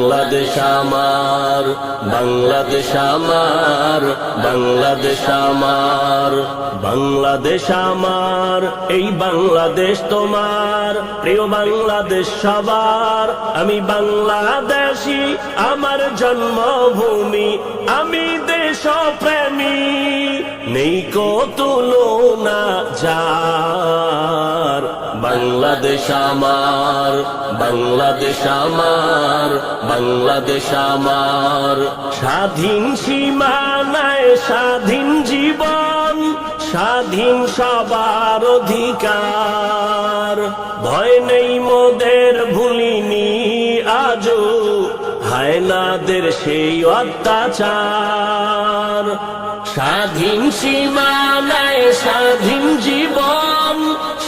বাংলাদেশ আমার বাংলাদেশ আমার বাংলাদেশ আমার বাংলাদেশ আমার, এই বাংলাদেশ তোমার, প্রিয় বাংলাদেশ সবার। আমি বাংলাদেশি, আমার জন্মভূমি, আমি দেশ দেশপ্রেমী। নেই কো তুলনা যার বাংলাদেশ আমার বাংলাদেশ আমার বাংলাদেশ আমার। স্বাধীন সীমানায় স্বাধীন জীবন, স্বাধীন সবার অধিকার। ভয় নেই মোদের, ভুলিনি আজও হায়নাদের সেই অত্যাচার। স্বাধীন সীমানায় স্বাধীন জীবন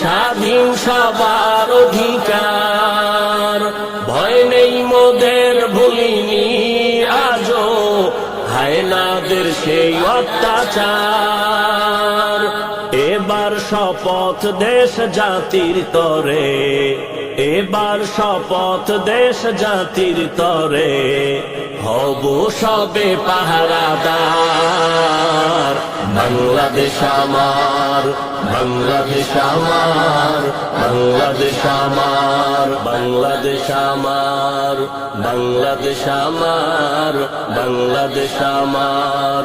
স্বাধীন সবার অধিকার। ভয় নেই মোদের, ভুলিনি আজও। হায়নাদের সেই অত্যাচার। এবার শপথ দেশ জাতির তরে। এবার শপথ দেশ জাতির তরে। হব সবে পাহারাদার। বাংলাদেশ আমার বাংলাদেশ আমার বাংলাদেশ আমার বাংলাদেশ আমার বাংলাদেশ আমার বাংলাদেশ আমার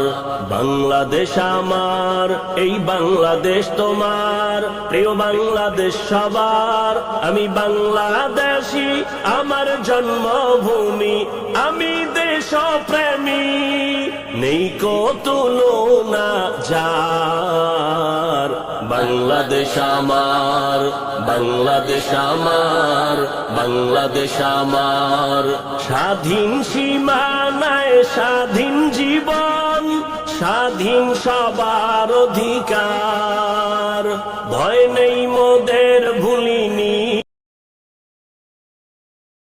বাংলাদেশ আমার, এই বাংলাদেশ তোমার, প্রিয় বাংলাদেশ সবার। আমি বাংলাদেশি, আমার জন্মভূমি, আমি দেশপ্রেমী। নেই তুলনা যার। বাংলাদেশ আমার বাংলাদেশ আমার বাংলাদেশ আমার। স্বাধীন সীমানায় স্বাধীন জীবন, স্বাধীন সবার অধিকার। ভয় নেই মোদের